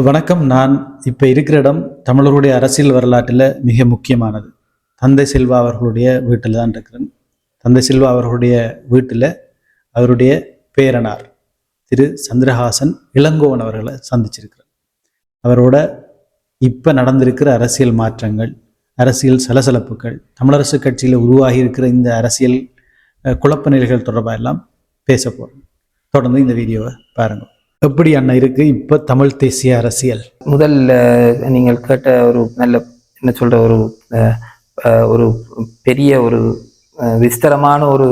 வணக்கம். நான் இப்போ இருக்கிற இடம் தமிழருடைய அரசியல் வரலாற்றில் மிக முக்கியமானது. தந்தை செல்வா அவர்களுடைய வீட்டில் தான் இருக்கிறேன். தந்தை செல்வா அவர்களுடைய வீட்டில் அவருடைய பேரனார் திரு சந்திரஹாசன் இளங்கோவன் அவர்களை சந்திச்சிருக்கிறேன் அவரோட இப்போ நடந்திருக்கிற அரசியல் மாற்றங்கள் அரசியல் சலசலப்புகள் தமிழரசு கட்சியில் உருவாகி இருக்கிற இந்த அரசியல் குழப்ப நிலைகள் தொடர்பாக எல்லாம் பேச போகிறோம் தொடர்ந்து இந்த வீடியோவை பாருங்கள் எப்படி அண்ணா இருக்கு? இப்போ தமிழ் தேசிய அரசியல். முதல்ல நீங்கள் கேட்ட ஒரு நல்ல என்ன சொல்ற ஒரு ஒரு பெரிய ஒரு விஸ்தரமான ஒரு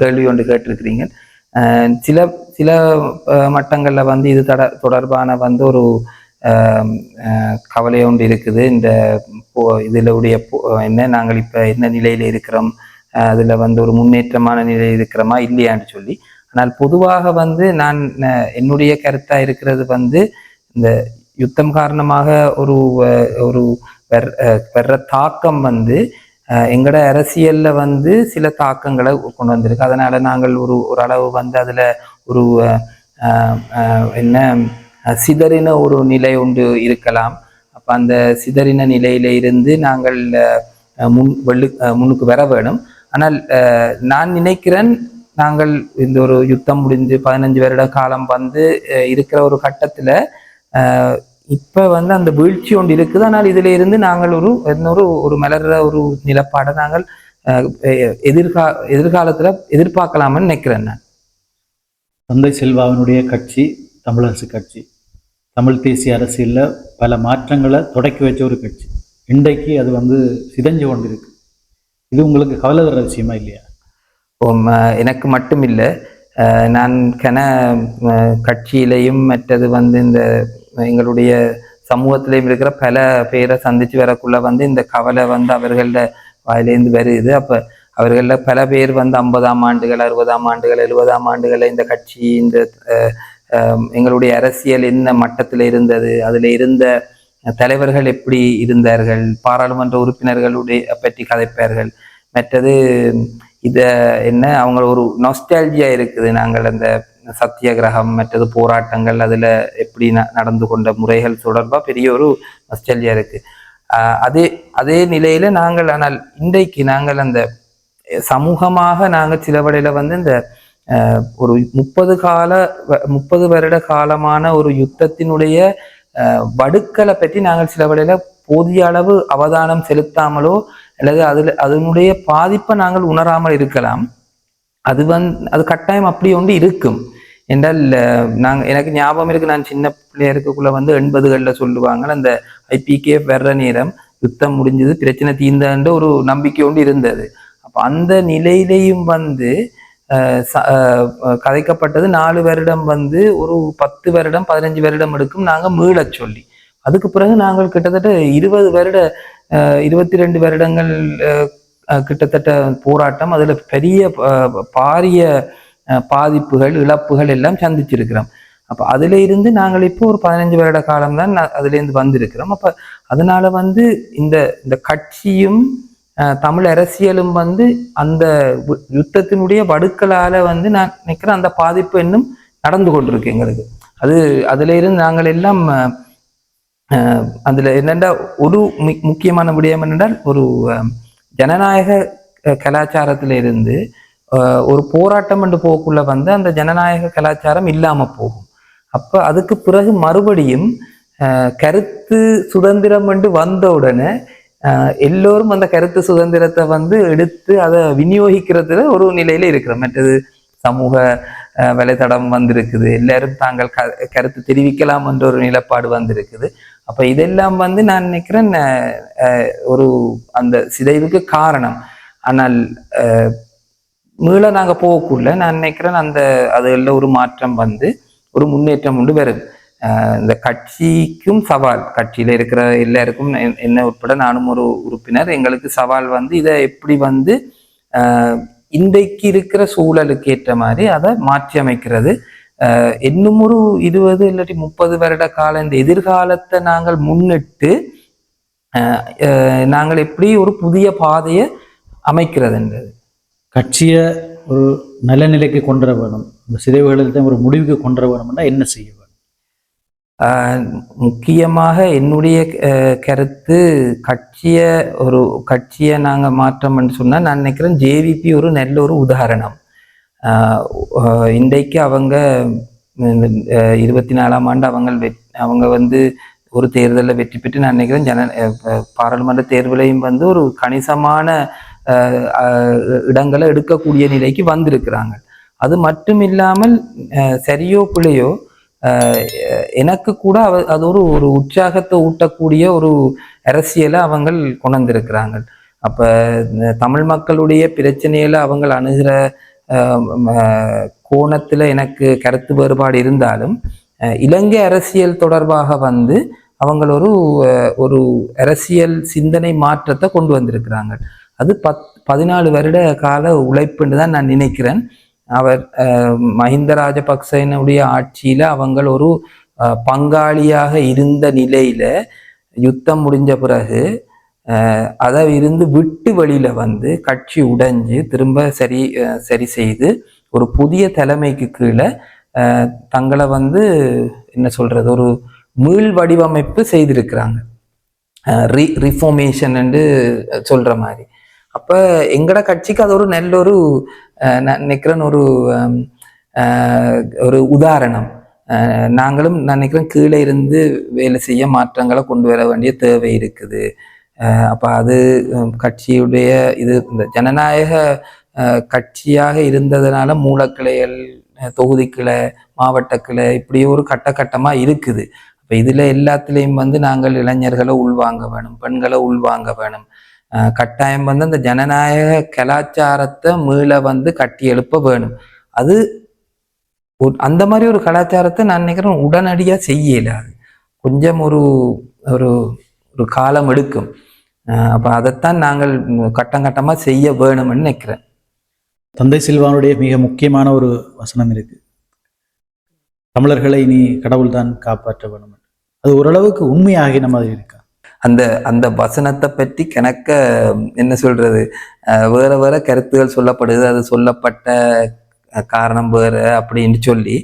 கேள்வி ஒன்று கேட்டிருக்கிறீங்க. சில சில மட்டங்களில் வந்து இது தட தொடர்பான வந்து ஒரு கவலை ஒன்று இருக்குது. இந்த போ இதில் உடைய என்ன நாங்கள் இப்போ என்ன நிலையில் இருக்கிறோம்? அதில் வந்து ஒரு முன்னேற்றமான நிலையில் இருக்கிறோமா? இல்லையான்னு சொல்லி. ஆனால் பொதுவாக வந்து நான் என்னுடைய கருத்தாக இருக்கிறது வந்து இந்த யுத்தம் காரணமாக ஒரு ஒரு பெர்- பெற தாக்கம் வந்து எங்களோட அரசியலில் அரசியல்ல வந்து சில தாக்கங்களை கொண்டு வந்திருக்கு. அதனால நாங்கள் ஒரு ஓரளவு வந்து அதுல ஒரு என்ன சிதறின ஒரு நிலை ஒன்று இருக்கலாம். அப்ப அந்த சிதறின நிலையில இருந்து நாங்கள் முன் வெள்ளு முன்னுக்கு வர வேணும். ஆனால் நான் நினைக்கிறேன் நாங்கள் இந்த ஒரு யுத்தம் முடிஞ்சு பதினஞ்சு வருட காலம் வந்து அஹ், இருக்கிற ஒரு கட்டத்துல இப்போ இப்ப வந்து அந்த வீழ்ச்சி ஒன்று இருக்குது. ஆனால் இதுல இருந்து நாங்கள் ஒரு இன்னொரு ஒரு மலர்ற ஒரு நிலப்பாடை நாங்கள் அஹ், எதிர்கா எதிர்காலத்துல எதிர்பார்க்கலாம்னு நினைக்கிறேன் நான். தந்தை செல்வாவினுடைய கட்சி தமிழரசு கட்சி தமிழ் தேசிய அரசியலில் பல மாற்றங்களை தொடக்கி வச்ச ஒரு கட்சி. இன்றைக்கு அது வந்து சிதைஞ்சு கொண்டிருக்கு. இது உங்களுக்கு கவலை தர விஷயமா இல்லையா? எனக்கு மட்டும் இல்லை நான் கன கட்சியிலையும் மற்றது வந்து இந்த எங்களுடைய சமூகத்திலையும் இருக்கிற பல பேரை சந்திச்சு வரக்குள்ள வந்து இந்த கவலை வந்து அவர்கள வாயிலேருந்து வருது அப்போ அவர்களில் பல பேர் வந்து ஐம்பதாம் ஆண்டுகள் அறுபதாம் ஆண்டுகள் எழுபதாம் ஆண்டுகள் இந்த கட்சி இந்த எங்களுடைய அரசியல் என்ன மட்டத்தில் இருந்தது அதில் இருந்த தலைவர்கள் எப்படி இருந்தார்கள் பாராளுமன்ற உறுப்பினர்களுடைய பற்றி கதைப்பார்கள் மற்றது இதை என்ன அவங்க ஒரு நொஸ்டாலஜியா இருக்குது. நாங்கள் அந்த சத்தியாகிரகம் மற்றது போராட்டங்கள் அதில் எப்படி ந- நடந்து கொண்ட முறைகள் தொடர்பாக பெரிய ஒரு நொஸ்டாலஜியா இருக்கு. அதே அதே நிலையில நாங்கள் ஆனால் இன்றைக்கு நாங்கள் அந்த சமூகமாக நாங்கள் சிலவடையில வந்து இந்த ஒரு முப்பது கால வ- முப்பது வருட காலமான ஒரு யுத்தத்தினுடைய வடுக்களை பற்றி நாங்கள் சிலவடையில போதிய அளவு அவதானம் செலுத்தாமலோ அல்லது அதுல அதனுடைய பாதிப்பை நாங்கள் உணராமல் இருக்கலாம். அது வந்து அது கட்டாயம் அப்படி ஒன்று இருக்கும். என்றால் நாங்கள் நாங்க எனக்கு ஞாபகம் இருக்கு நான் சின்ன பிள்ளையா இருக்கக்குள்ள வந்து எண்பதுகளில் சொல்லுவாங்க அந்த ஐபிகே வர்ற நேரம் யுத்தம் முடிஞ்சது பிரச்சனை தீர்ந்தன்ற ஒரு நம்பிக்கை ஒன்று இருந்தது. அப்போ அந்த நிலையிலையும் வந்து அஹ், ச- அஹ், கதைக்கப்பட்டது நாலு வருடம் வந்து ஒரு பத்து வருடம் பதினஞ்சு வருடம் எடுக்கும் நாங்க மீளச் சொல்லி. அதுக்கு பிறகு நாங்கள் கிட்டத்தட்ட இருபது வருட இருபத்தி ரெண்டு வருடங்கள் கிட்டத்தட்ட போராட்டம். அதில் பெரிய பாரிய அஹ், பாதிப்புகள் இழப்புகள் எல்லாம் சந்திச்சிருக்கிறோம். அப்போ அதுல இருந்து நாங்கள் இப்போ ஒரு பதினஞ்சு வருட காலம் தான் அதுலேருந்து வந்திருக்கிறோம். அப்போ அதனால வந்து இந்த இந்த கட்சியும் அஹ், தமிழ் அரசியலும் வந்து அந்த யுத்தத்தினுடைய வடுக்களால் வந்து நான் நிற்கிற அந்த பாதிப்பு இன்னும் நடந்து கொண்டிருக்கு எங்களுக்கு. அது அதிலிருந்து நாங்கள் எல்லாம் அதில் என்னென்னா ஒரு மு- முக்கியமான விடயம் என்னென்றால் ஒரு ஜனநாயக கலாச்சாரத்தில் இருந்து ஒரு போராட்டம் என்று போக்குள்ள வந்து அந்த ஜனநாயக கலாச்சாரம் இல்லாமல் போகும். அப்ப அதுக்கு பிறகு மறுபடியும் கருத்து சுதந்திரம் என்று வந்த உடனே எல்லோரும் அந்த கருத்து சுதந்திரத்தை வந்து எடுத்து அதை விநியோகிக்கிறதுல ஒரு நிலையில இருக்கிறோம். மற்றது சமூக அஹ், வந்திருக்குது. எல்லாரும் தாங்கள் க கருத்து தெரிவிக்கலாம் என்ற ஒரு நிலப்பாடு வந்திருக்குது. அப்போ இதெல்லாம் வந்து நான் நினைக்கிறேன் ஒரு அந்த சிதைவுக்கு காரணம். ஆனால் அஹ், மீள நாங்க போகக்குள்ள நான் நினைக்கிறேன் அந்த அதில் ஒரு மாற்றம் வந்து ஒரு முன்னேற்றம் உண்டு வருது இந்த கட்சிக்கும் சவால் கட்சியில இருக்கிற எல்லாருக்கும் என்ன உட்பட நானும் ஒரு உறுப்பினர் எங்களுக்கு சவால் வந்து இதை எப்படி வந்து இன்றைக்கு இருக்கிற சூழலுக்கு ஏற்ற மாதிரி அதை மாற்றி அமைக்கிறது. அஹ், இன்னும் ஒரு இருபது இல்லாட்டி முப்பது வருட கால இந்த எதிர்காலத்தை நாங்கள் முன்னிட்டு அஹ், அஹ், நாங்கள் எப்படி ஒரு புதிய பாதையை அமைக்கிறதுன்றது கட்சியை ஒரு நல்ல நிலைக்கு கொண்டு வர வேணும். இந்த சிதைவுகளில் ஒரு முடிவுக்கு கொண்டு வர வேணும்னா என்ன செய்யணும் முக்கியமாக என்னுடைய கருத்து கட்சியை ஒரு கட்சியை நாங்கள் மாற்றம்னு சொன்னால் நான் நினைக்கிறேன் ஜேவிபி ஒரு நல்ல ஒரு உதாரணம். இன்றைக்கு அவங்க இருபத்தி நாலாம் ஆண்டு அவங்க வெட் அவங்க வந்து ஒரு தேர்தலில் வெற்றி பெற்று நான் நினைக்கிறேன் ஜன பாராளுமன்ற தேர்விலையும் வந்து ஒரு கணிசமான இடங்களை எடுக்கக்கூடிய நிலைக்கு வந்திருக்கிறாங்க. அது மட்டும் இல்லாமல் சரியோ பிள்ளையோ எனக்கு கூட அவ அது ஒரு ஒரு உற்சாகத்தை ஊட்டக்கூடிய ஒரு அரசியலை அவங்கள் கொண்டிருக்கிறாங்க அப்போ தமிழ் மக்களுடைய பிரச்சனையில் அவங்கள் அணுகிற கோணத்தில் எனக்கு கருத்து வேறுபாடு இருந்தாலும் இலங்கை அரசியல் தொடர்பாக வந்து அவங்கள ஒரு ஒரு அரசியல் சிந்தனை மாற்றத்தை கொண்டு வந்திருக்கிறாங்க. அது பத் பதினாலு வருட கால உழைப்புன்னு தான் நான் நினைக்கிறேன். அவர் மஹிந்த ராஜபக்சனுடைய ஆட்சியில் அவங்கள் ஒரு பங்காளியாக இருந்த நிலையில் யுத்தம் முடிஞ்ச பிறகு அதை இருந்து விட்டு வழியில் வந்து கட்சி உடைஞ்சு திரும்ப சரி சரி செய்து ஒரு புதிய தலைமைக்கு கீழே தங்களை வந்து என்ன சொல்கிறது ஒரு மீள் வடிவமைப்பு செய்திருக்கிறாங்க. ரி ரிஃபார்மேஷன் என்று சொல்கிற மாதிரி. அப்ப எங்கட கட்சிக்கு அது ஒரு நல்ல ஒரு நினைக்கிறேன் ஒரு ஒரு உதாரணம். நாங்களும் நினைக்கிறேன் கீழே இருந்து வேலை செய்ய மாற்றங்களை கொண்டு வர வேண்டிய தேவை இருக்குது. அப்போ அப்ப அது கட்சியுடைய இது இந்த ஜனநாயக கட்சியாக இருந்ததுனால மூலக்கிளைகள் தொகுதிக்கிளை மாவட்டக்கிளை இப்படி ஒரு கட்ட கட்டமா இருக்குது. அப்ப இதுல எல்லாத்துலேயும் வந்து நாங்கள் இளைஞர்களை உள்வாங்க வேணும் பெண்களை உள்வாங்க வேணும். கட்டாயம் வந்து அந்த ஜனநாயக கலாச்சாரத்தை மீள வந்து கட்டி எழுப்ப வேணும். அது ஒரு- அந்த மாதிரி ஒரு கலாச்சாரத்தை நான் நினைக்கிறேன் உடனடியா செய்ய அது. கொஞ்சம் ஒரு ஒரு ஒரு காலம் எடுக்கும். அப்போ அதைத்தான் நாங்கள் கட்டம் கட்டமாக செய்ய வேணும்னு நினைக்கிறேன். தந்தை சில்வானுடைய மிக முக்கியமான ஒரு வசனம் இருக்கு. தமிழர்களை நீ கடவுள்தான் காப்பாற்ற வேணும் அது ஓரளவுக்கு உண்மையாகின மாதிரி இருக்கா? அந்த அந்த வசனத்தை பற்றி கணக்க என்ன சொல்றது வேற வேற கருத்துகள் சொல்லப்படுது. அது சொல்லப்பட்ட காரணம் வேற அப்படின்னு சொல்லி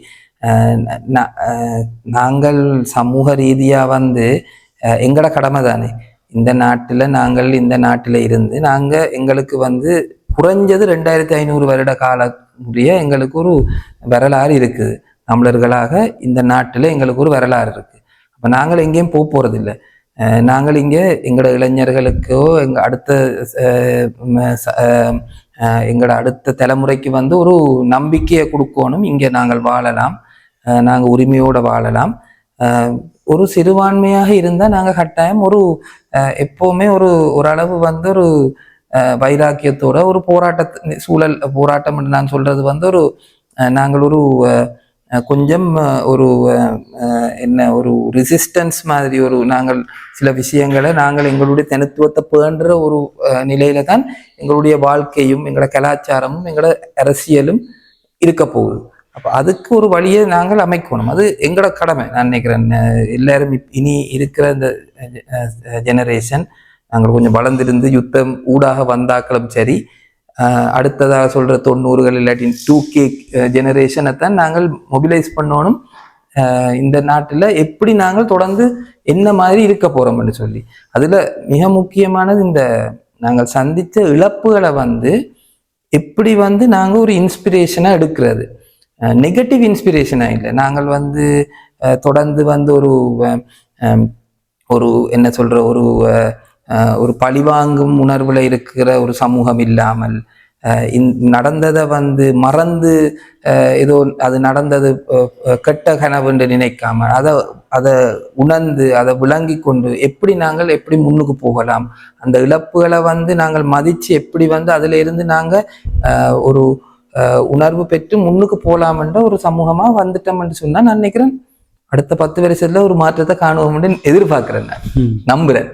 நாங்கள் சமூக ரீதியா வந்து அஹ், எங்கட கடமை தானே? இந்த நாட்டில் நாங்கள் இந்த நாட்டில் இருந்து நாங்கள் எங்களுக்கு வந்து குறைஞ்சது ரெண்டாயிரத்தி ஐநூறு வருட காலமுடைய எங்களுக்கு ஒரு வரலாறு இருக்குது. தமிழர்களாக இந்த நாட்டில் எங்களுக்கு ஒரு வரலாறு இருக்குது அப்போ நாங்கள் எங்கேயும் போக போகிறதில்லை நாங்கள் இங்கே எங்களோட இளைஞர்களுக்கோ எங்கள் அடுத்த எங்களோட அடுத்த தலைமுறைக்கு வந்து ஒரு நம்பிக்கையை கொடுக்கணும். இங்கே நாங்கள் வாழலாம். நாங்கள் உரிமையோடு வாழலாம். ஒரு சிறுபான்மையாக இருந்தால் நாங்கள் கட்டாயம் ஒரு எப்போவுமே ஒரு ஓரளவு வந்து ஒரு வைராக்கியத்தோட ஒரு போராட்ட சூழல் போராட்டம் என்று நான் சொல்கிறது வந்து ஒரு நாங்கள் ஒரு கொஞ்சம் ஒரு என்ன ஒரு ரெசிஸ்டன்ஸ் மாதிரி ஒரு நாங்கள் சில விஷயங்களை நாங்கள் எங்களுடைய தனித்துவத்தை பேன்ற ஒரு நிலையில தான் எங்களுடைய வாழ்க்கையும் எங்களோட கலாச்சாரமும் எங்களோட அரசியலும் இருக்க போகுது. அப்போ அதுக்கு ஒரு வழியை நாங்கள் அமைக்கணும். அது எங்களோட கடமை. நான் நினைக்கிறேன் எல்லாரும் இனி இருக்கிற இந்த ஜெனரேஷன் நாங்கள் கொஞ்சம் வளர்ந்திருந்து யுத்தம் ஊடாக வந்தாக்களும் சரி அடுத்ததாக சொல்கிற தொண்ணூறுகள் இல்லாட்டி டூ கே ஜெனரேஷனை தான் நாங்கள் மொபிலைஸ் பண்ணணும். இந்த நாட்டில் எப்படி நாங்கள் தொடர்ந்து என்ன மாதிரி இருக்க போகிறோம்னு சொல்லி. அதில் மிக முக்கியமானது இந்த நாங்கள் சந்தித்த இழப்புகளை வந்து எப்படி வந்து நாங்கள் ஒரு இன்ஸ்பிரேஷனாக எடுக்கிறது. நெகட்டிவ் இன்ஸ்பிரேஷனாக இல்லை. நாங்கள் வந்து தொடர்ந்து வந்து ஒரு ஒரு என்ன சொல்கிற ஒரு ஒரு பழிவாங்கும் உணர்வுல இருக்கிற ஒரு சமூகம் இல்லாமல் நடந்ததை வந்து மறந்து அஹ், ஏதோ அது நடந்தது கெட்ட கனவுன்னு நினைக்காம அதை அதை உணர்ந்து அதை விளங்கி கொண்டு எப்படி நாங்கள் எப்படி முன்னுக்கு போகலாம்? அந்த இழப்புகளை வந்து நாங்கள் மதிச்சு எப்படி வந்து அதுல இருந்து நாங்க அஹ், ஒரு அஹ், உணர்வு பெற்று முன்னுக்கு போலாம்ன்ற ஒரு சமூகமா வந்துட்டோம்னு சொன்னா நான் நினைக்கிறேன். அடுத்த பத்து வருஷத்துல ஒரு மாற்றத்தை காணுவோம்னு எதிர்பார்க்கிறேன் நான். நம்புறேன்.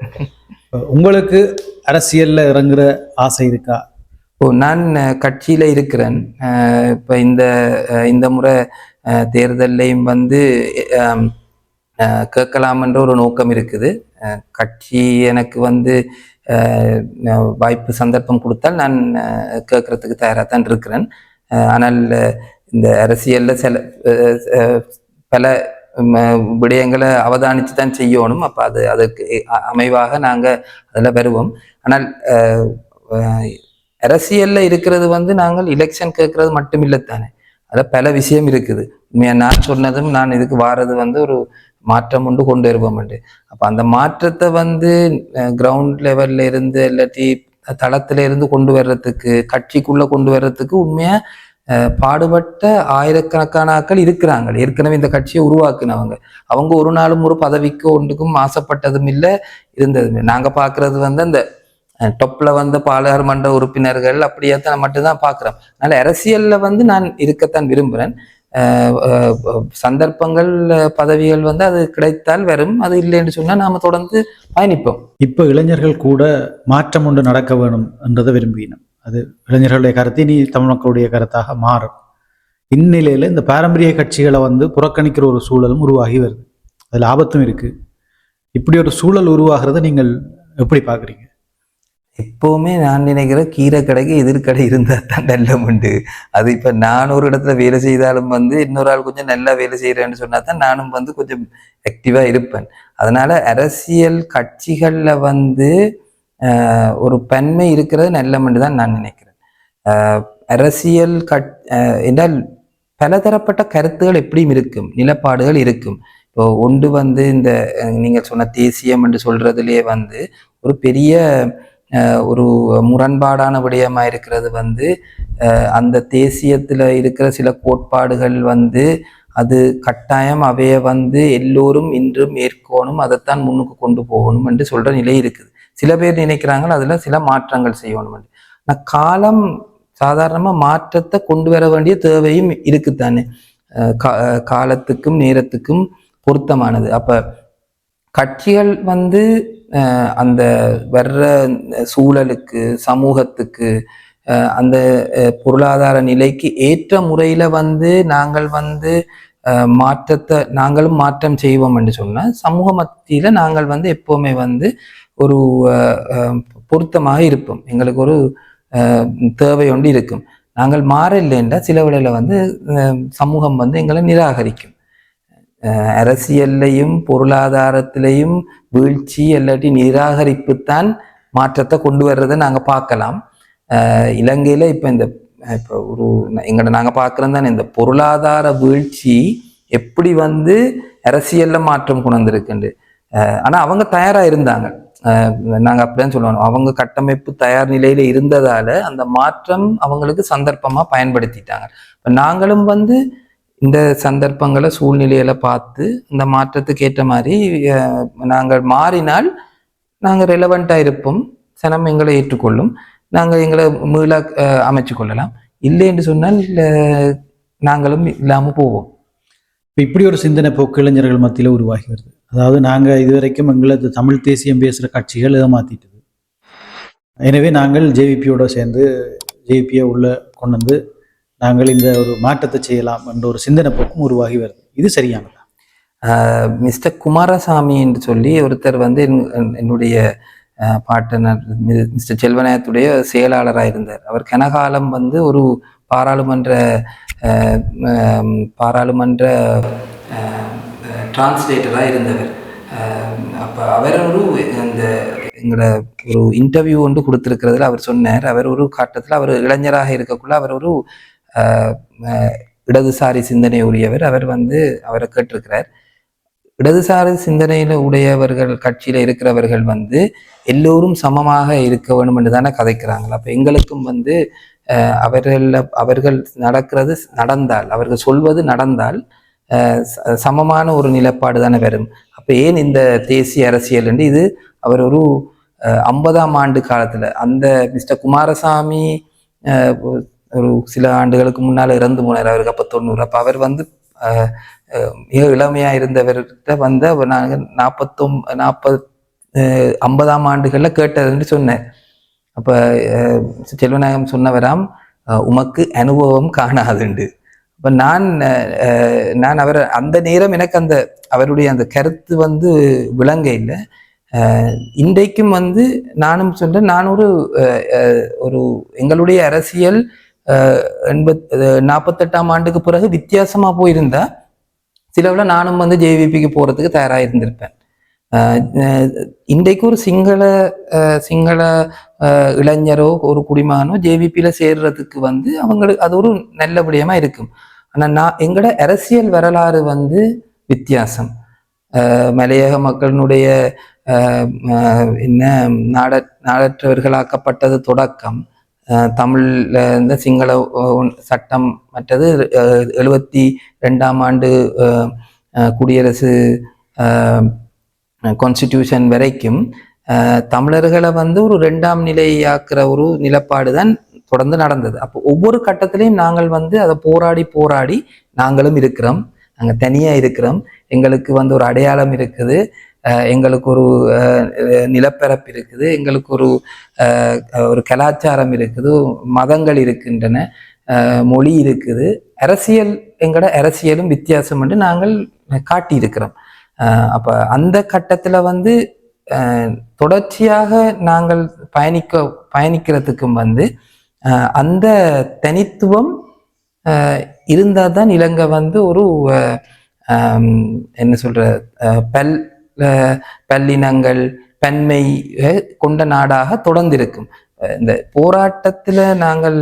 உங்களுக்கு அரசியல்ல இறங்குற ஆசை இருக்கா? ஓ நான் கட்சியில் கட்சியில இருக்கிறேன். இப்போ இப்ப இந்த இந்த முறை தேர்தல்லையும் வந்து கேட்கலாம் என்ற ஒரு நோக்கம் இருக்குது. கட்சி எனக்கு வந்து வாய்ப்பு சந்தர்ப்பம் கொடுத்தால் நான் கேட்கறதுக்கு தயாராக தான் இருக்கிறேன். ஆனால் இந்த அரசியல்ல சில பல விடயங்களை அவதானித்து தான் செய்யணும். அப்போ அது அதுக்கு அமைவாக நாங்கள் அதில் வருவோம். ஆனால் அரசியலில் இருக்கிறது வந்து நாங்கள் எலெக்ஷன் கேட்கறது மட்டும் இல்லைத்தானே அதில் பல விஷயம் இருக்குது. உண்மையாக நான் சொன்னதும் நான் இதுக்கு வாரது வந்து ஒரு மாற்றம் உண்டு கொண்டு வருவோம் அப்போ அந்த மாற்றத்தை வந்து கிரவுண்ட் லெவல்ல இருந்து இல்லாட்டி தளத்துல இருந்து கொண்டு வர்றதுக்கு கட்சிக்குள்ள கொண்டு வர்றதுக்கு உண்மையா பாடுபட்ட ஆயிரக்கணக்கானாக்கள் இருக்கிறாங்க. ஏற்கனவே இந்த கட்சியை உருவாக்குனவங்க. அவங்க ஒரு நாளும் ஒரு பதவிக்கும் ஒன்றுக்கும் ஆசைப்பட்டதும் இல்லை இருந்ததும் இல்லை. நாங்க வந்து அந்த டொப்பில் வந்த பாராளுமன்ற உறுப்பினர்கள் அப்படியே தான் மட்டும்தான் பார்க்குறோம் அதனால் அரசியலில் வந்து நான் இருக்கத்தான் விரும்புகிறேன் சந்தர்ப்பங்கள் பதவிகள் வந்து அது கிடைத்தால் வரும். அது இல்லைன்னு சொன்னால் நாம் தொடர்ந்து பயணிப்போம். இப்போ இளைஞர்கள் கூட மாற்றம் ஒன்று நடக்க வேணும் என்றதை விரும்பினோம் அது இளைஞர்களுடைய கருத்து இனி தமிழ் மக்களுடைய கருத்தாக மாறும். இந்நிலையில் இந்த பாரம்பரிய கட்சிகளை வந்து புறக்கணிக்கிற ஒரு சூழலும் உருவாகி வருது. அதில் ஆபத்தும் இருக்குது இப்படி ஒரு சூழல் உருவாகிறத நீங்கள் எப்படி பார்க்குறீங்க? எப்போவுமே நான் நினைக்கிற கீரை கடைக்கு எதிர்கடை இருந்தால் தான் நல்ல உண்டு அது இப்போ நான் ஒரு இடத்துல வேலை செய்தாலும் வந்து இன்னொரு ஆள் கொஞ்சம் நல்லா வேலை செய்கிறேன்னு சொன்னா தான் நானும் வந்து கொஞ்சம் ஆக்டிவாக இருப்பேன். அதனால் அரசியல் கட்சிகளில் வந்து ஒரு பன்மை இருக்கிறது நல்ல தான் நான் நினைக்கிறேன். அரசியல் கட் என்றால் பலதரப்பட்ட கருத்துகள் எப்படியும் இருக்கும் நிலப்பாடுகள் இருக்கும். இப்போ ஒன்று வந்து இந்த நீங்கள் சொன்ன தேசியம் என்று சொல்றதுலேயே வந்து ஒரு பெரிய ஒரு முரண்பாடான விடயமா இருக்கிறது வந்து அந்த தேசியத்தில் இருக்கிற சில கோட்பாடுகள் வந்து அது கட்டாயம் அவைய வந்து எல்லோரும் இன்றும் ஏற்கணும் அதைத்தான் முன்னுக்கு கொண்டு போகணும் என்று சொல்ற நிலை இருக்குது. சில பேர் நினைக்கிறாங்க அதில் சில மாற்றங்கள் செய்யணும் ஆனால் காலம் சாதாரணமாக மாற்றத்தை கொண்டு வர வேண்டிய தேவையும் இருக்குத்தானே. காலத்துக்கும் நேரத்துக்கும் பொருத்தமானது. அப்போ கட்சிகள் வந்து அந்த வர்ற சூழலுக்கு சமூகத்துக்கு அந்த பொருளாதார நிலைக்கு ஏற்ற முறையில் வந்து நாங்கள் வந்து மாற்றத்தை நாங்களும் மாற்றம் செய்வோம் என்று சொன்னால் சமூக மத்தியில் நாங்கள் வந்து எப்போவுமே வந்து ஒரு பொருத்தமாக இருப்போம் எங்களுக்கு ஒரு தேவை ஒன்று இருக்கும். நாங்கள் மாற இல்லைன்றா சில வேளையில் வந்து சமூகம் வந்து எங்களை நிராகரிக்கும். அரசியல்லையும் பொருளாதாரத்திலையும் வீழ்ச்சி இல்லாட்டி நிராகரிப்புத்தான் மாற்றத்தை கொண்டு வர்றதை நாங்கள் பார்க்கலாம். இலங்கையில் இப்போ இந்த இப்போ ஒரு எங்களை நாங்கள் பார்க்குறோம் தானே இந்த பொருளாதார வீழ்ச்சி எப்படி வந்து அரசியலில் மாற்றம் கொண்டு வந்திருக்குண்டு ஆனால் அவங்க தயாராக இருந்தாங்க. நாங்கள் அப்படிதான் சொல்லுவோம். அவங்க கட்டமைப்பு தயார் நிலையில் இருந்ததால அந்த மாற்றம் அவங்களுக்கு சந்தர்ப்பமாக பயன்படுத்திட்டாங்க. இப்போ நாங்களும் வந்து இந்த சந்தர்ப்பங்களை சூழ்நிலைகளை பார்த்து இந்த மாற்றத்துக்கு ஏற்ற மாதிரி நாங்கள் மாறினால் நாங்கள் ரெலவெண்ட்டாக இருப்போம். சனம் எங்களை ஏற்றுக்கொள்ளும். நாங்கள் எங்களை மீள அமைச்சு கொள்ளலாம். இல்லை என்று சொன்னால் நாங்களும் இல்லாமல் போவோம். இப்போ இப்படி ஒரு சிந்தனை போக்கு இளைஞர்கள் மத்தியில் உருவாகி வருது. அதாவது நாங்கள் இதுவரைக்கும் எங்களது தமிழ் தேசியம் பேசுகிற கட்சிகள் ஏமாற்றிட்டது எனவே நாங்கள் ஜேவிபியோட சேர்ந்து ஜேவிபியை உள்ளே கொண்டு வந்து நாங்கள் இந்த ஒரு மாற்றத்தை செய்யலாம் என்ற ஒரு சிந்தனை போக்கும் உருவாகி வருது. இது சரியானதா? மிஸ்டர் குமாரசாமி என்று சொல்லி ஒருத்தர் வந்து என்- என்னுடைய பாட்டனர் மிஸ்டர் செல்வநாயகத்துடைய செயலாளராக இருந்தார். அவர் கனகாலம் வந்து ஒரு பாராளுமன்ற பாராளுமன்ற டிரான்ஸ்லேட்டராக இருந்தவர். அப்போ அவர் ஒரு இந்த எங்களோட ஒரு இன்டர்வியூ ஒன்று கொடுத்துருக்கிறதுல அவர் சொன்னார். அவர் ஒரு காட்டத்தில் அவர் இளைஞராக இருக்கக்குள்ள அவர் ஒரு இடதுசாரி சிந்தனை உரியவர் அவர் வந்து அவரை கேட்டிருக்கிறார். இடதுசாரி சிந்தனையில் உடையவர்கள் கட்சியில் இருக்கிறவர்கள் வந்து எல்லோரும் சமமாக இருக்க வேண்டும் என்று தானே கதைக்கிறாங்களா? அப்போ எங்களுக்கும் வந்து அவர்களில் அவர்கள் அவர்கள் நடக்கிறது நடந்தால் அவர்கள் சொல்வது நடந்தால் சமமான ஒரு நிலப்பாடு தானே வரும். அப்போ ஏன் இந்த தேசிய அரசியல் என்று இது அவர் ஒரு ஐம்பதாம் ஆண்டு காலத்தில் அந்த மிஸ்டர் குமாரசாமி ஒரு சில ஆண்டுகளுக்கு முன்னால் இறந்து போனார் அவருக்கு அப்போ தொண்ணூறு. அப்போ அவர் வந்து மிக இளமையாக இருந்தவர்கிட்ட வந்து அவர் நாங்கள் நாற்பத்தொம் நாற்பது ஐம்பதாம் ஆண்டுகளில் கேட்டதுன்னு சொன்னேன். அப்போ செல்வநாயகம் சொன்னவராம் உமக்கு அனுபவம் காணாதுண்டு. இப்போ நான் அஹ், நான் அவர் அந்த நேரம் எனக்கு அந்த அவருடைய அந்த கருத்து வந்து விளங்க இல்லை. இன்றைக்கும் வந்து நானும் சொல்றேன் நான் ஒரு அஹ், அஹ், ஒரு எங்களுடைய அரசியல் அஹ், எண்பத் நாற்பத்தெட்டாம் ஆண்டுக்கு பிறகு வித்தியாசமா போயிருந்தா சிலவில் நானும் வந்து ஜேவிபிக்கு போகிறதுக்கு தயாராக இருந்திருப்பேன். இன்றைக்கு ஒரு சிங்கள அஹ் சிங்கள அஹ் இளைஞரோ ஒரு குடிமகனோ ஜேவிபியில் சேர்றதுக்கு வந்து அவங்களுக்கு அது ஒரு நல்ல விடயமா இருக்கும். ஆனால் நான் எங்களோட அரசியல் வரலாறு வந்து வித்தியாசம். மலையக மக்களினுடைய என்ன நாட நாடற்றவர்களாக்கப்பட்டது தொடக்கம். தமிழில் தமிழ்ல இந்த சிங்கள சட்டம் மற்றது எழுபத்தி ரெண்டாம் ஆண்டு குடியரசு கான்ஸ்டிடியூஷன் வரைக்கும் தமிழர்களை வந்து ஒரு ரெண்டாம் நிலையாக்குற ஒரு நிலப்பாடு தான் தொடர்ந்து நடந்தது. அப்போ ஒவ்வொரு கட்டத்திலையும் நாங்கள் வந்து அதை போராடி போராடி நாங்களும் இருக்கிறோம். நாங்கள் தனியாக இருக்கிறோம். எங்களுக்கு வந்து ஒரு அடையாளம் இருக்குது. எங்களுக்கு ஒரு நிலப்பரப்பு இருக்குது. எங்களுக்கு ஒரு ஒரு கலாச்சாரம் இருக்குது. மதங்கள் இருக்கின்றன. மொழி இருக்குது. அரசியல் எங்களோட அரசியலும் வித்தியாசம் என்று நாங்கள் காட்டியிருக்கிறோம். அப்போ அந்த கட்டத்தில் வந்து தொடர்ச்சியாக நாங்கள் பயணிக்க பயணிக்கிறதுக்கும் வந்து அந்த தனித்துவம் இருந்தால் தான் இலங்கை வந்து ஒரு என்ன சொல்ற பல் பல்லினங்கள் பன்மை கொண்ட நாடாக தொடர்ந்திருக்கும். இந்த போராட்டத்தில் நாங்கள்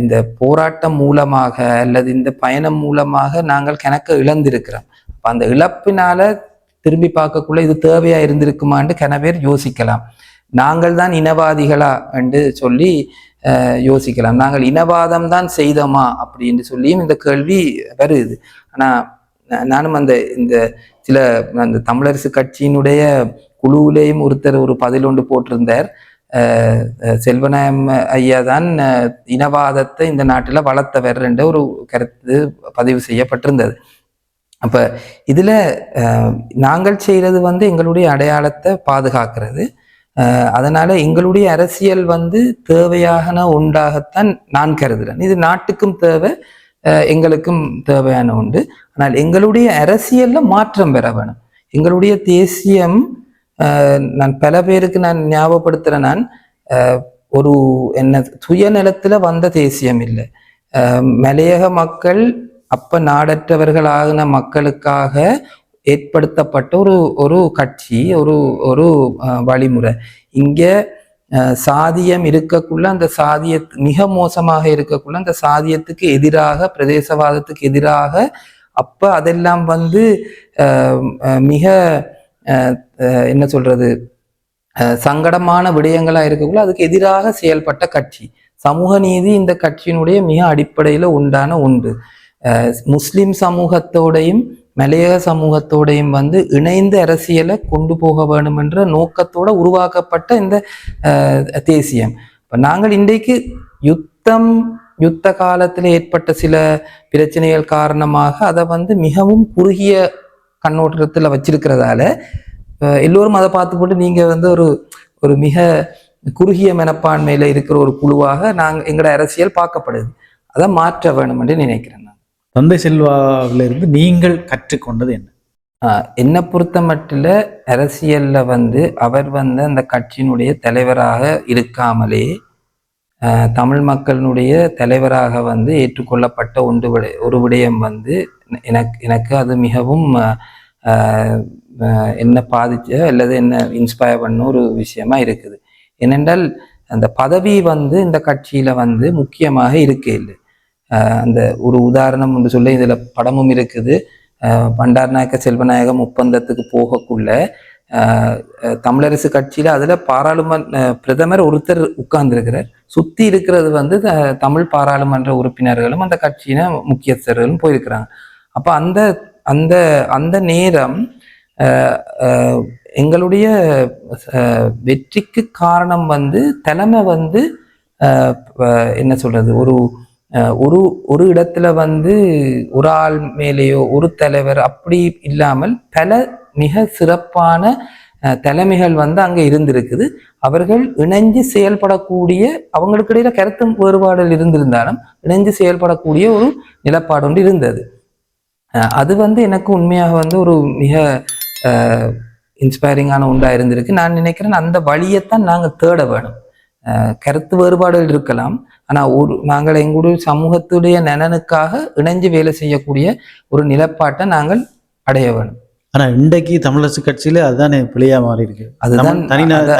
இந்த போராட்டம் மூலமாக அல்லது இந்த பயணம் மூலமாக நாங்கள் கணக்க இழந்திருக்கிறோம். அந்த இழப்பினால திரும்பி பார்க்கக்குள்ள இது தேவையா இருந்திருக்குமான்னு கன பேர் யோசிக்கலாம். நாங்கள் தான் இனவாதிகளா என்று சொல்லி யோசிக்கலாம். நாங்கள் இனவாதம் தான் செய்தோமா அப்படின்னு சொல்லியும் இந்த கேள்வி வருது. ஆனால் நானும் அந்த இந்த சில அந்த தமிழரசு கட்சியினுடைய குழுவிலேயும் ஒருத்தர் ஒரு பதில் ஒன்று போட்டிருந்தார். அஹ், செல்வநாயம் ஐயா தான் இனவாதத்தை இந்த நாட்டில் வளர்த்தவர் என்ற ஒரு கருத்து பதிவு செய்யப்பட்டிருந்தது. அப்போ இதில் நாங்கள் செய்கிறது வந்து எங்களுடைய அடையாளத்தை பாதுகாக்கிறது. அதனால எங்களுடைய அரசியல் வந்து தேவையான உண்டாகத்தான் நான் கருதுகிறேன் இது நாட்டுக்கும் தேவை எங்களுக்கும் தேவையான உண்டு ஆனால் எங்களுடைய அரசியல்ல மாற்றம் பெற வேணும். எங்களுடைய தேசியம் நான் பல பேருக்கு நான் ஞாபகப்படுத்துறேன். நான் ஒரு என்ன சுயநலத்தில் வந்த தேசியம் இல்லை. மலையக மக்கள் அப்ப நாடற்றவர்களாகின மக்களுக்காக ஏற்படுத்தப்பட்ட ஒரு ஒரு கட்சி ஒரு ஒரு வழிமுறை. இங்கே சாதியம் இருக்கக்குள்ள அந்த சாதிய மிக மோசமாக இருக்கக்குள்ள அந்த சாதியத்துக்கு எதிராக பிரதேசவாதத்துக்கு எதிராக அப்ப அதெல்லாம் வந்து மிக அஹ், என்ன சொல்றது சங்கடமான விடயங்களா இருக்கக்குள்ள அதுக்கு எதிராக செயல்பட்ட கட்சி. சமூக நீதி இந்த கட்சியினுடைய மிக அடிப்படையில உண்டான ஒன்று. முஸ்லிம் சமூகத்தோடையும் மலையக சமூகத்தோடையும் வந்து இணைந்த அரசியலை கொண்டு போக வேண்டும் என்ற நோக்கத்தோட உருவாக்கப்பட்ட இந்த தேசியம். இப்போ நாங்கள் இன்றைக்கு யுத்தம் யுத்த காலத்தில் ஏற்பட்ட சில பிரச்சனைகள் காரணமாக அதை வந்து மிகவும் குறுகிய கண்ணோட்டத்தில் வச்சிருக்கிறதால எல்லோரும் அதை பார்த்து போட்டு நீங்கள் வந்து ஒரு ஒரு மிக குறுகிய மனப்பான்மையில் இருக்கிற ஒரு குழுவாக நாங்கள் எங்களோட அரசியல் பார்க்கப்படுது. அதை மாற்ற வேணும் என்று நினைக்கிறேன். தந்தை செல்வாவிலிருந்து நீங்கள் கற்றுக்கொண்டது என்ன? என்னை பொறுத்த மட்டில் அரசியலில் வந்து அவர் வந்து அந்த கட்சியினுடைய தலைவராக இருக்காமலே தமிழ் மக்களினுடைய தலைவராக வந்து ஏற்றுக்கொள்ளப்பட்ட ஒன்று விட ஒரு விடயம் வந்து எனக்கு எனக்கு அது மிகவும் என்ன பாதிச்ச அல்லது என்ன இன்ஸ்பயர் பண்ண ஒரு விஷயமா இருக்குது. ஏனென்றால் அந்த பதவி வந்து இந்த கட்சியில் வந்து முக்கியமாக இருக்கே இல்லை. அந்த ஒரு உதாரணம் என்று சொல்லி இதில் படமும் இருக்குது. பண்டாரநாயக்க செல்வநாயகம் ஒப்பந்தத்துக்கு போகக்குள்ள தமிழரசு கட்சியில் அதில் பாராளுமன்ற பிரதமர் ஒருத்தர் உட்கார்ந்துருக்கிறார். சுற்றி இருக்கிறது வந்து த- தமிழ் பாராளுமன்ற உறுப்பினர்களும் அந்த கட்சியின முக்கியஸ்தர்களும் போயிருக்கிறாங்க. அப்போ அந்த அந்த அந்த நேரம் எங்களுடைய வெற்றிக்கு காரணம் வந்து தலைமை வந்து என்ன சொல்றது ஒரு ஒரு ஒரு இடத்துல வந்து ஒரு ஆள் மேலேயோ ஒரு தலைவர் அப்படி இல்லாமல் பல மிக சிறப்பான தலைமைகள் வந்து அங்கே இருந்திருக்குது. அவர்கள் இணைஞ்சு செயல்படக்கூடிய அவங்களுக்கு இடையில கருத்து வேறுபாடுகள் இருந்திருந்தாலும் இணைஞ்சு செயல்படக்கூடிய ஒரு நிலப்பாடு ஒன்று இருந்தது. அது வந்து எனக்கு உண்மையாக வந்து ஒரு மிக இன்ஸ்பைரிங்கான உண்டாக இருந்திருக்கு. நான் நினைக்கிறேன் அந்த வழியைத்தான் நாங்கள் தேட வேணும். கருத்து வேறுபாடுகள் இருக்கலாம். ஆனா ஒரு நாங்கள் எங்களுடைய சமூகத்துடைய நலனுக்காக இணைஞ்சு வேலை செய்யக்கூடிய ஒரு நிலப்பாட்டை நாங்கள் அடைய வேணும் ஆனா இன்றைக்கு தமிழரசு கட்சியில அதுதானே பிழையா மாறி இருக்கு அதுதான்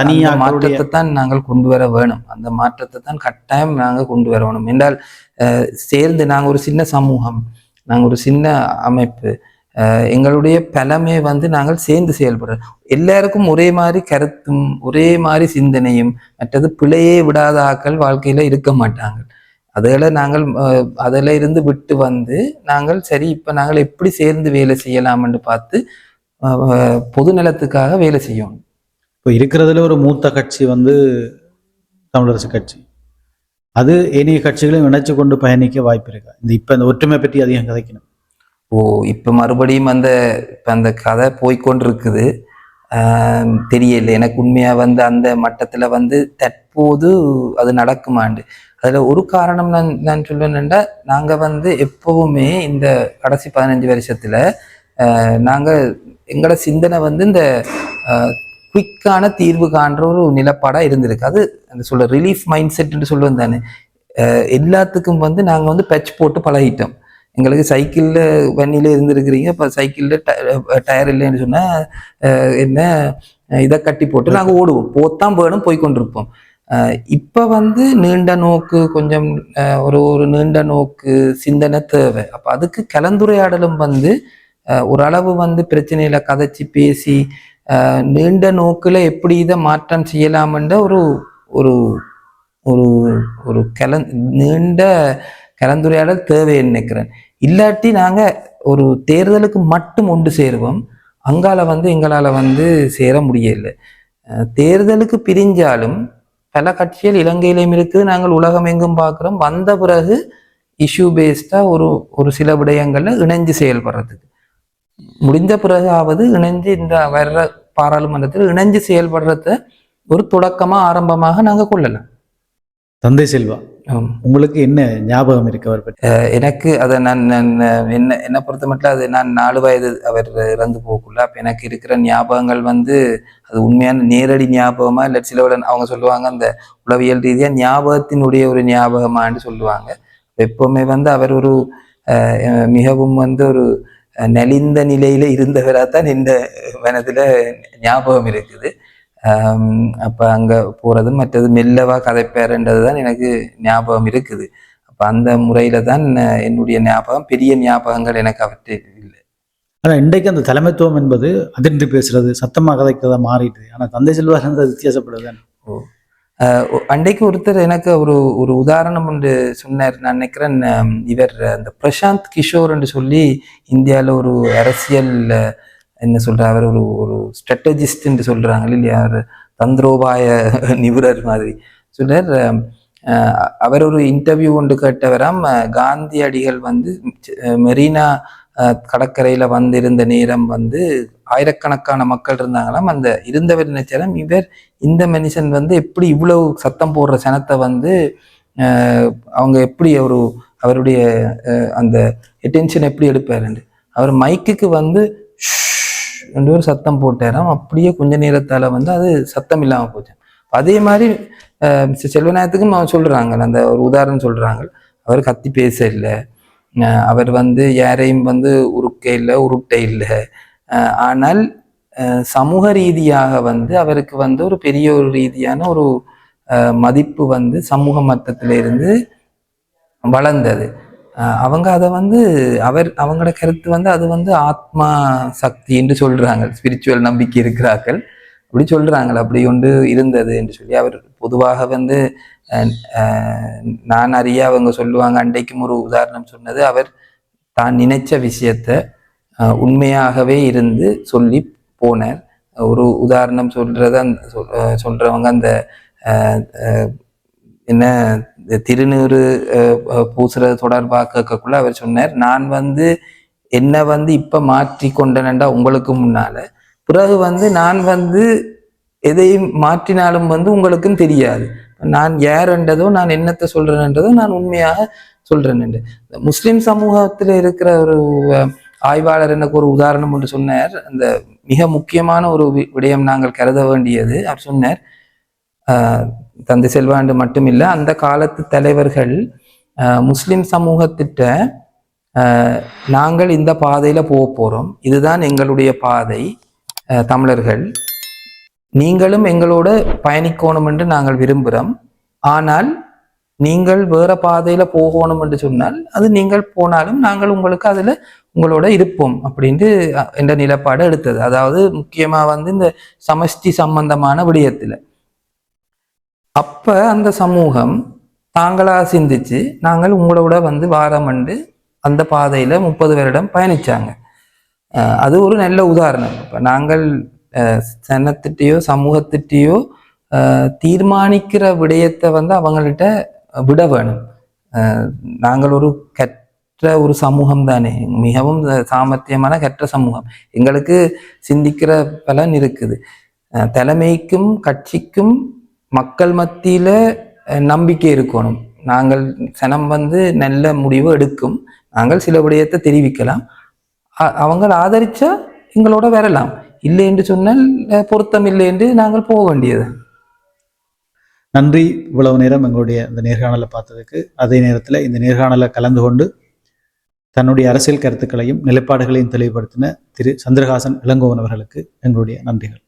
தனியா மாற்றத்தை தான் நாங்கள் கொண்டு வர வேணும். அந்த மாற்றத்தை தான் கட்டாயம் நாங்கள் கொண்டு வர வேணும். என்றால் அஹ், சேர்ந்து நாங்கள் ஒரு சின்ன சமூகம் நாங்கள் ஒரு சின்ன அமைப்பு எங்களுடைய பலமே வந்து நாங்கள் சேர்ந்து செயல்படுறோம். எல்லாருக்கும் ஒரே மாதிரி கருத்தும் ஒரே மாதிரி சிந்தனையும் மற்றது பிழையே விடாத ஆக்கள் வாழ்க்கையில் இருக்க மாட்டாங்க. அதில் நாங்கள் அதில் இருந்து விட்டு வந்து நாங்கள் சரி இப்போ நாங்கள் எப்படி சேர்ந்து வேலை செய்யலாம்னு பார்த்து பொது நலத்துக்காக வேலை செய்யணும். இப்போ இருக்கிறதுல ஒரு மூத்த கட்சி வந்து தமிழரசு கட்சி. அது ஏனைய கட்சிகளையும் இணைச்சு கொண்டு பயணிக்க வாய்ப்பு இருக்கா? இந்த இப்போ இந்த ஒற்றுமை பற்றி அதிகம் கதைக்கணும். ஓ இப்போ மறுபடியும் அந்த இப்போ அந்த கதை போய்க்கொண்டிருக்குது. தெரியல. எனக்கு உண்மையாக வந்து அந்த மட்டத்தில் வந்து தற்போது அது நடக்குமாண்டு. அதில் ஒரு காரணம் நான் நான் சொல்லுவேன்டா நாங்கள் வந்து எப்பவுமே இந்த கடைசி பதினஞ்சு வருஷத்தில் நாங்கள் எங்களோட சிந்தனை வந்து இந்த குயிக்கான தீர்வு காண்ற ஒரு நிலப்பாடாக இருந்திருக்கு. அது அந்த சொல்ல ரிலீஃப் மைண்ட் செட்னு சொல்லுவேன் தானே. எல்லாத்துக்கும் வந்து நாங்கள் வந்து பச் போட்டு பழகிட்டோம். எங்களுக்கு சைக்கிளில் வண்டியில் இருந்துருக்கிறீங்க இப்போ சைக்கிளில் டயர் இல்லைன்னு சொன்னால் என்ன இதை கட்டி போட்டு நாங்கள் ஓடுவோம். போத்தான் வேணும் போய் கொண்டிருப்போம். இப்போ வந்து நீண்ட நோக்கு கொஞ்சம் ஒரு ஒரு நீண்ட நோக்கு சிந்தனை தேவை. அப்போ அதுக்கு கலந்துரையாடலும் வந்து ஓரளவு வந்து பிரச்சனையில கதைச்சி பேசி நீண்ட நோக்கில் எப்படி இதை மாற்றம் செய்யலாம்ன்ற ஒரு ஒரு ஒரு ஒரு கலந் நீண்ட கலந்துரையாடல் தேவைன்னு நினைக்கிறேன். இல்லாட்டி நாங்கள் ஒரு தேர்தலுக்கு மட்டும் ஒன்று சேருவோம். அங்கால வந்து எங்களால் வந்து சேர முடியல. தேர்தலுக்கு பிரிஞ்சாலும் பல கட்சிகள் இலங்கையிலையும் இருக்குது நாங்கள் உலகம் எங்கும் பார்க்குறோம். வந்த பிறகு இஷ்யூ பேஸ்டாக ஒரு ஒரு சில விடயங்களில் இணைஞ்சு செயல்படுறதுக்கு. முடிந்த பிறகாவது இணைஞ்சு இந்த வர்ற பாராளுமன்றத்தில் இணைஞ்சு செயல்படுறத ஒரு தொடக்கமாக ஆரம்பமாக நாங்கள் கொள்ளலாம். தந்தை செல்வா. உங்களுக்கு என்ன ஞாபகம் இருக்கு அவர் பற்றி? எனக்கு அதை நான் நான் என்ன என்னை பொறுத்த மட்டும் அது நான் நாலு வயது அவர் இறந்து போகக்குள்ள அப்போ எனக்கு இருக்கிற ஞாபகங்கள் வந்து அது உண்மையான நேரடி ஞாபகமா இல்லை சில விட அவங்க சொல்லுவாங்க அந்த உளவியல் ரீதியா ஞாபகத்தினுடைய ஒரு ஞாபகமான்னு சொல்லுவாங்க. எப்பவுமே வந்து அவர் ஒரு மிகவும் வந்து ஒரு நலிந்த நிலையில இருந்தவராக தான் இந்த மனதுல ஞாபகம் இருக்குது. அப்ப அங்க போறது மற்றது மெல்லவா கதைப்பேருன்றது தான் எனக்கு ஞாபகம் இருக்குது. அப்ப அந்த முறையில தான் என்னுடைய ஞாபகம் பெரிய ஞாபகங்கள் எனக்கு அவற்றை இல்லை. ஆனா இன்றைக்கு அந்த தலைமைத்துவம் என்பது அதிர்ந்து பேசுறது சத்தமா கதைக்கிறதா மாறிட்டு ஆனா தந்தை செல்வா இருந்தது வித்தியாசப்படுது. ஒ- அன்றைக்கு ஒருத்தர் எனக்கு ஒரு ஒரு உதாரணம் ஒன்று சொன்னார். நான் நினைக்கிறேன் இவர் அந்த பிரசாந்த் கிஷோர் என்று சொல்லி இந்தியாவில் ஒரு அரசியல் என்ன சொல்கிற அவர் ஒரு ஒரு ஸ்ட்ராட்டஜிஸ்ட் என்று சொல்றாங்க இல்லையா? அவர் தந்திரோபாய நிபுணர் மாதிரி. சொல்கிறார் அவர் ஒரு இன்டர்வியூ ஒன்று கேட்டவராம் காந்தியடிகள் வந்து மெரினா கடற்கரையில் வந்திருந்த நேரம் வந்து ஆயிரக்கணக்கான மக்கள் இருந்தாங்களாம். அந்த இருந்தவர் நினைச்சாலும் இவர் இந்த மனுஷன் வந்து எப்படி இவ்வளவு சத்தம் போடுற சனத்தை வந்து அவங்க எப்படி ஒரு அவருடைய அந்த அட்டென்ஷன் எப்படி எடுப்பாருன்னு அவர் மைக்குக்கு வந்து ஷ் ரெண்டு ஒரு சத்தம் போட்டாராம் அப்படியே கொஞ்ச நேரத்தால் வந்து அது சத்தம் இல்லாமல் போச்சு. அதே மாதிரி அஹ், மிஸ்டர் செல்வநாயகத்துக்கும் அவன் சொல்கிறாங்க அந்த ஒரு உதாரணம் சொல்கிறாங்க அவர் கத்தி பேச இல்லை. அவர் வந்து யாரையும் வந்து உருக்க இல்லை உருட்டை இல்லை. ஆனால் சமூக ரீதியாக வந்து அவருக்கு வந்து ஒரு பெரிய ஒரு ரீதியான ஒரு மதிப்பு வந்து சமூக மட்டத்திலிருந்து வளர்ந்தது. அவங்க அதை வந்து அவர் அவங்களோட கருத்து வந்து அது வந்து ஆத்மா சக்தி என்று சொல்றாங்க. ஸ்பிரிச்சுவல் நம்பிக்கை இருக்கிறார்கள். அப்படி சொல்றாங்க. அப்படி ஒன்று இருந்தது என்று சொல்லி அவர் பொதுவாக வந்து நான் அறிய அவங்க சொல்லுவாங்க. அன்றைக்கும் ஒரு உதாரணம் சொன்னது. அவர் தான் நினைச்ச விஷயத்த உண்மையாகவே இருந்து சொல்லி போனார். ஒரு உதாரணம் சொல்றத அந்த சொல்- சொல்றவங்க அந்த என்ன திருநீறு திருநூறு பூசுறது தொடர்பாக கேட்கக்குள்ள அவர் சொன்னார் நான் வந்து என்ன வந்து இப்போ மாற்றி கொண்டேன்டா உங்களுக்கு முன்னால. பிறகு வந்து நான் வந்து எதையும் மாற்றினாலும் வந்து உங்களுக்கும் தெரியாது. நான் யாருன்றதோ நான் என்னத்தை சொல்றேன்றதோ நான் உண்மையாக சொல்றேன் முஸ்லிம் சமூகத்தில் இருக்கிற ஒரு ஆய்வாளர் எனக்கு ஒரு உதாரணம் ஒன்று சொன்னார். அந்த மிக முக்கியமான ஒரு வி- விடயம் நாங்கள் கருத வேண்டியது. அவர் சொன்னார் தந்தை செல்வாண்டு மட்டுமில்ல அந்த காலத்து தலைவர்கள் முஸ்லிம் சமூகத்திட்ட நாங்கள் இந்த பாதையில் போக போகிறோம் இதுதான் எங்களுடைய பாதை தமிழர்கள். நீங்களும் எங்களோட பயணிக்கணும் என்று நாங்கள் விரும்புகிறோம் ஆனால் நீங்கள் வேற பாதையில போகணும் என்று சொன்னால் அது நீங்கள் போனாலும் நாங்கள் உங்களுக்கு அதுல உங்களோட இருப்போம் அப்படின்ட்டு என்ற நிலப்பாடு எடுத்தது. அதாவது முக்கியமா வந்து இந்த சமஷ்டி சம்பந்தமான விடயத்துல. அப்போ அந்த சமூகம் தாங்களாக சிந்திச்சு நாங்கள் உங்களோட வந்து வாரமண்டு அந்த பாதையில் முப்பது வருடம் பயணிச்சாங்க. அது ஒரு நல்ல உதாரணம். இப்போ நாங்கள் சனத்திட்டையோ சமூகத்திட்டையோ தீர்மானிக்கிற விடயத்தை வந்து அவங்கள்ட்ட விட வேணும். நாங்கள் ஒரு கற்ற ஒரு சமூகம் தானே. மிகவும் சாமர்த்தியமான கற்ற சமூகம். எங்களுக்கு சிந்திக்கிற பலன் இருக்குது. தலைமைக்கும் கட்சிக்கும் மக்கள் மத்தியில் நம்பிக்கை இருக்கணும். நாங்கள் சனம் வந்து நல்ல முடிவு எடுக்கும். நாங்கள் சில விடயத்தை தெரிவிக்கலாம். அவங்கள் அவங்க ஆதரிச்சா எங்களோட வரலாம். இல்லை என்று சொன்னால் பொருத்தம் இல்லை என்று நாங்கள் போக வேண்டியது. நன்றி. இவ்வளவு நேரம் எங்களுடைய இந்த நேர்காணலை பார்த்ததுக்கு. அதே நேரத்தில் இந்த நேர்காணலை கலந்து கொண்டு தன்னுடைய அரசியல் கருத்துக்களையும் நிலைப்பாடுகளையும் தெளிவுபடுத்தின திரு. சந்திரகாசன் இளங்கோவன் அவர்களுக்கு எங்களுடைய நன்றிகள்.